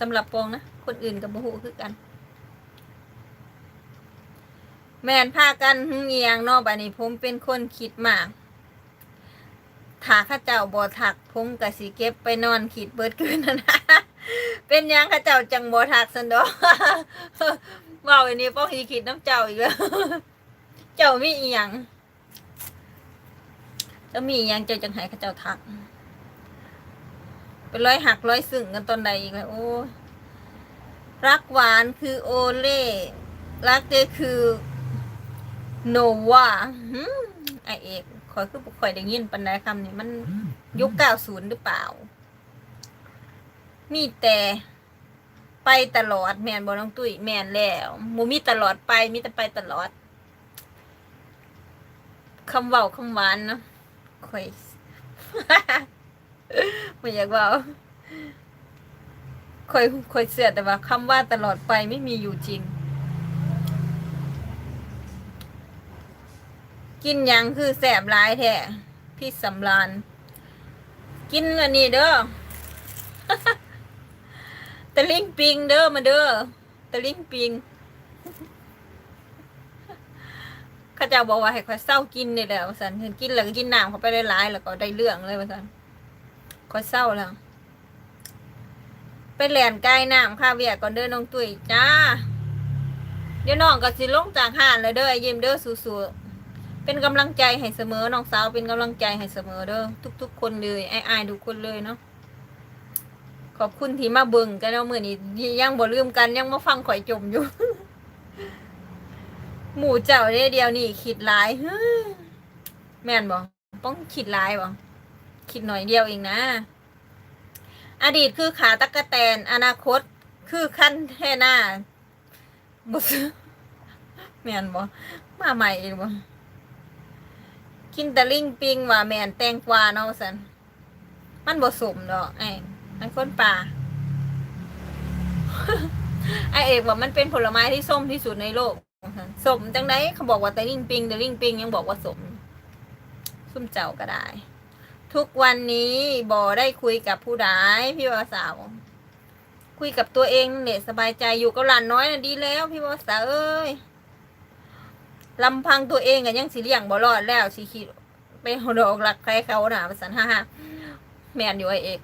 สำหรับปองนะ คนอื่นกับบ่ฮู้คือกัน แม่นพากันหึงเอียงนอกบัดนี้ผมเป็นคนคิดมากถ้าข้าเจ้าบ่ถักผมก็สิเก็บไปนอนคิดเบิดคืนนั่นะเป็นยังข้าเจ้าจังบ่ถักสันดอกเว้าอันนี้ป้องสิคิดน้ำเจ้าอีกแล้วเจ้ามีอีหยังเจ้ามีอีหยังเจ้าจังให้ข้าเจ้าถัก เป็นร้อยหักร้อยสึ่งกันตอนใดอีกแล้วโอ้รักหวานคือโอเล่รักเดคือโนวาหืมไอเอกคอยคือบ่คอยได้ยินปันไดคำนี้มันยุคเก้าศูนย์หรือเปล่า มีแต่ไปตลอดแมนบอน้องตุ้ยแมนแล้วมูมีตลอดไปมีแต่ไปตลอดคำเว้าคำหวานเนาะคอย ไม่อยากว่าคอยคอยเสียแต่ว่าคำว่าตลอดไปไม่มีอยู่จริง กินยังคือแสบร้ายแท้พี่สำรานกินอันนี้เด้อตะลิงปิงเด้อมาเด้อตะลิงปิงข้าเจ้าบอกว่าให้ข้อยเศร้ากินนี่แหละว่าสันกินแล้วก็กินน้ำเขาไปหลายๆแล้วก็ได้เรื่องเลยว่าสัน ข้อเศร้าแล้วไปแหลนใกล้น้ำข้าวเวียก่อนเด้อน้องตุ้ยจ้า เดี๋ยวน้องก็สิลงจากห้านเลยเด้อไอ้ยิ้มเด้อสู้ๆเป็นกำลังใจให้เสมอน้องสาวเป็นกำลังใจให้เสมอเด้อทุก ๆ คนเลยไอ้อายทุกคนเลยเนาะขอบคุณที่มาเบิ่งกันเนาะมื้อนี้ยังบ่ลืมกันยังมาฟังข่อยจมอยู่ หมู่เจ้าเด้เดียวนี่คิดหลายเฮ้ยแม่นบ่ต้องคิดหลายบ่ คิดหน่อยเดียวเองนะ อดีตคือขาตะกะแตน อนาคตคือขั้นแท่หน้าบ่ซื้อแม่นบ่มาใหม่เองบ่กินต่ลิงปิงว่าแมนแตงกวาเนาะสันมันบ่สมดอกไอ้มันคนป่าไอเอกว่ามันเป็นผลไม้ที่ส้มที่สุดในโลกสมจังไดเขาบอกว่าต่ลิงปิงต่ลิงปิงยังบอกว่าสม ซุ่มเจ้าก็ได้ ทุกวันนี้บ่ได้คุยกับผู้ใดพี่วาสาว คุยกับตัวเองเนั่นแหละสบายใจอยู่กับหลานน้อยน่ะดีแล้ว พี่วาสาวเอ้ยลำพังตัวเองกันยังสิเลี้ยงบ่รอดแล้วสิคิดไปหดอกหลักใครเขาหนาประสันฮ่าฮ่าแมนอยู่ไอเอก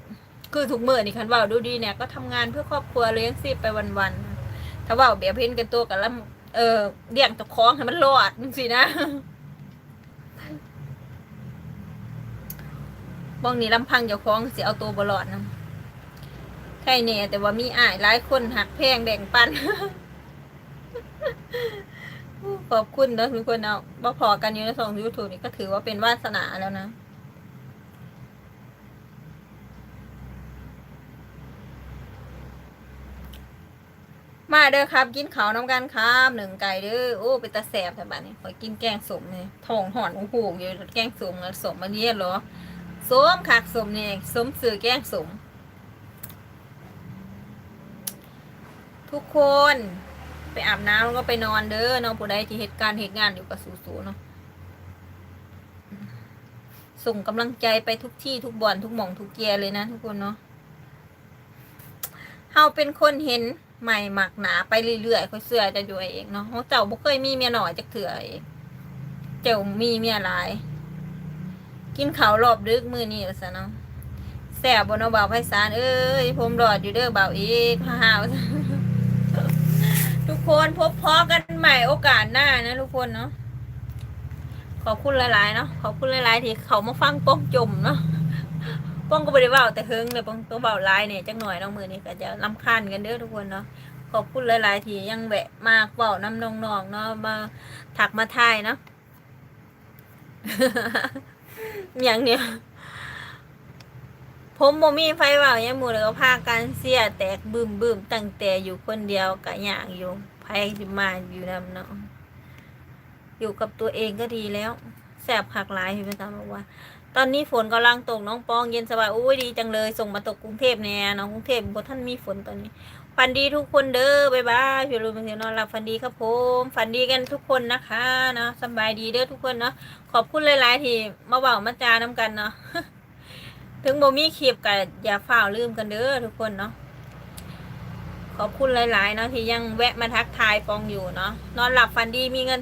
คือทุกเมื่อนี่คันว่าดูดีเนี่ยก็ทำงานเพื่อครอบครัวเลี้ยงชีไปวันๆถ้าว่าเบียเพ้นกันตัวกันแล้วเออเลี้ยงตะคองให้มันรอดจังสินะ บ้องนี้ลำพังเจ้าของสิเอาตัวบ่รอดนะใช่เนี่ยแต่ว่ามีอ้ายหลายคนหักแพงแบ่งปันขอบคุณนะทุกคนเอาะบ่พอกันอยู่ในสองยูทูบนี่ก็ถือว่าเป็นวาสนาแล้วนะมาเด้อครับกินข้าวน้ำกันครับหนึ่งไก่เด้อโอ้เป็นตาแสบแต่บ้านนี้ขอกินแกงสมเนี่ยท้องห่อนหูหูอยู่แกงสมแล้วสมมาเรียนเหรอ สมคักสมเนี่ยสมสื่อแกงสม ทุกคนไปอาบน้ำแล้วก็ไปนอนเด้อน้องผู้ใดที่เหตุการณ์เหตุงานอยู่กับสู้ๆเนาะส่งกำลังใจไปทุกที่ทุกบ่อนทุกหม่องทุกเกียเลยนะ ทุกคนเนาะเฮาเป็นคนเห็นใหม่หมักหนาไปเรื่อยๆค่อยเสื้อจะอยู่เองเนาะเพราะเจ้าบ่เคยมีเมียหน่อยจักเถื่อเองเจ้ามีเมียหลาย กินข้าวรอบดึกมื้อนี้ว่าซะเนาะแซ่บบนเอาบ่าวไพศาลเอ้ยผมรอดอยู่เด้อบ่าวเอกฮ่าวทุกคนพบพอกันใหม่โอกาสหน้านะทุกคนเนาะขอบคุณหลายๆเนาะขอบคุณหลายๆที่เขามาฟังป้องจมเนาะป้องก็บริวาแต่เฮิงเลยป้องตัวเบาลายเนี่ยจักหน่อยน้องมือนี่ก็จะลำคาญกันเด้อทุกคนเนาะขอบคุณหลายๆที่ยังแวะมากเบาน้ำนองๆเนาะมาถักมาทายเนาะ อย่างเนี้ยผมโมมีไฟเบายังหมูเลยก็พากันเสียแตกบึมบึมตั้งแต่อยู่คนเดียวกะอย่างอยู่ไฟสิมาอยู่นำเนาะอยู่กับตัวเองก็ดีแล้ว แสบหักหลายพี่ประจำบอกว่า ตอนนี้ฝนกำลังตกน้องปองเย็นสบายอุ้ยดีจังเลย ส่งมาตกกรุงเทพแน่น้องกรุงเทพบท่านมีฝนตอนนี้ฝันดีทุกคนเด้อบ๊ายบายพี่รู้เป็นเสียนอนหลับฝันดีครับผมฝันดีกันทุกคนนะคะเนาะสบายดีเด้อทุกคนเนาะขอบคุณหลายๆที่มาเบามาจาน้ำกันเนาะถึงโบมีคลิปก็อย่าฝ่าลืมกันเด้อทุกคนเนาะขอบคุณหลาย ๆ เนาะที่ยังแวะมาทักทายปองอยู่เนาะนอนหลับฝันดีมีเงิน